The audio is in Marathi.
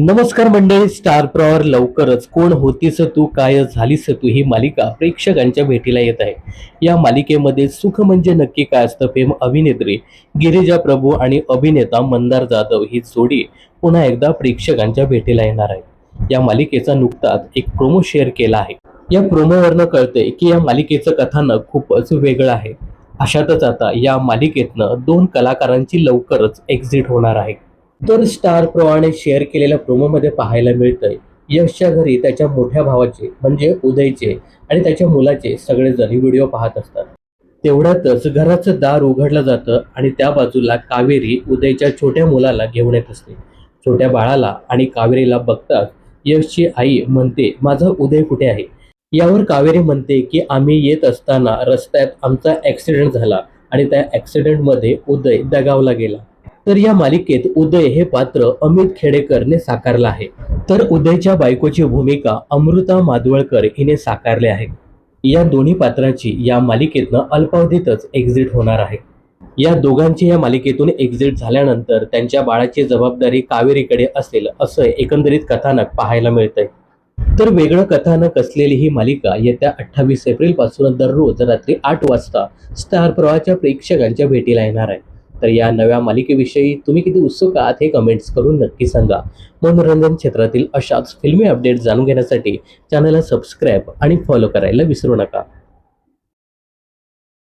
नमस्कार मंडळी स्टार प्रॉवर लवकरच. कोण होतीस तू काय झालीस तू ही मालिका प्रेक्षकांच्या भेटीला येत आहे. या मालिकेमध्ये सुख म्हणजे नक्की काय असतं फेम अभिनेत्री गिरिजा प्रभू आणि अभिनेता मंदार जाधव ही जोडी पुन्हा एकदा प्रेक्षकांच्या भेटीला येणार आहे. या मालिकेचा नुकताच एक प्रोमो शेअर केला आहे. या प्रोमोवरनं कळतंय की या मालिकेचं कथानक खूपच वेगळं आहे. अशातच आता या मालिकेतनं दोन कलाकारांची लवकरच एक्झिट होणार आहे. तर स्टार प्रवाने शेअर केलेल्या प्रोमोमध्ये पाहायला मिळतंय. यशच्या घरी त्याच्या मोठ्या भावाचे म्हणजे उदयचे आणि त्याच्या मुलाचे सगळेजण व्हिडिओ पाहत असतात. तेवढ्यातच घराचं दार उघडलं जातं आणि त्या बाजूला कावेरी उदयच्या छोट्या मुलाला घेऊन येत असते. छोट्या बाळाला आणि कावेरीला बघताच यशची आई म्हणते माझा उदय कुठे आहे? यावर कावेरी म्हणते की आम्ही येत असताना रस्त्यात आमचा ॲक्सिडेंट झाला आणि त्या ॲक्सिडेंटमध्ये उदय दगावला गेला. तर या मालिकेत उदय हे पात्र अमित खेडेकरने साकारलं आहे. तर उदयच्या बायकोची भूमिका अमृता माधवळकर हिने साकारली आहे. या दोन्ही पात्रांची या मालिकेतनं अल्पावधीतच एक्झिट होणार आहे. या दोघांची या मालिकेतून एक्झिट झाल्यानंतर त्यांच्या बाळाची जबाबदारी कावेरीकडे असेल असं एकंदरीत कथानक पाहायला मिळतंय. तर वेगळं कथानक असलेली ही मालिका येत्या अठ्ठावीस एप्रिलपासून दररोज रात्री आठ वाजता स्टार प्रवाहाच्या प्रेक्षकांच्या भेटीला येणार आहे. तर या नव्या मालिकेविषयी तुम्ही किती उत्सुक आहात हे कमेंट्स करून नक्की सांगा. मनोरंजन क्षेत्रातील अशाच फिल्मी अपडेट जाणून घेण्यासाठी चॅनलला सबस्क्राईब आणि फॉलो करायला विसरू नका.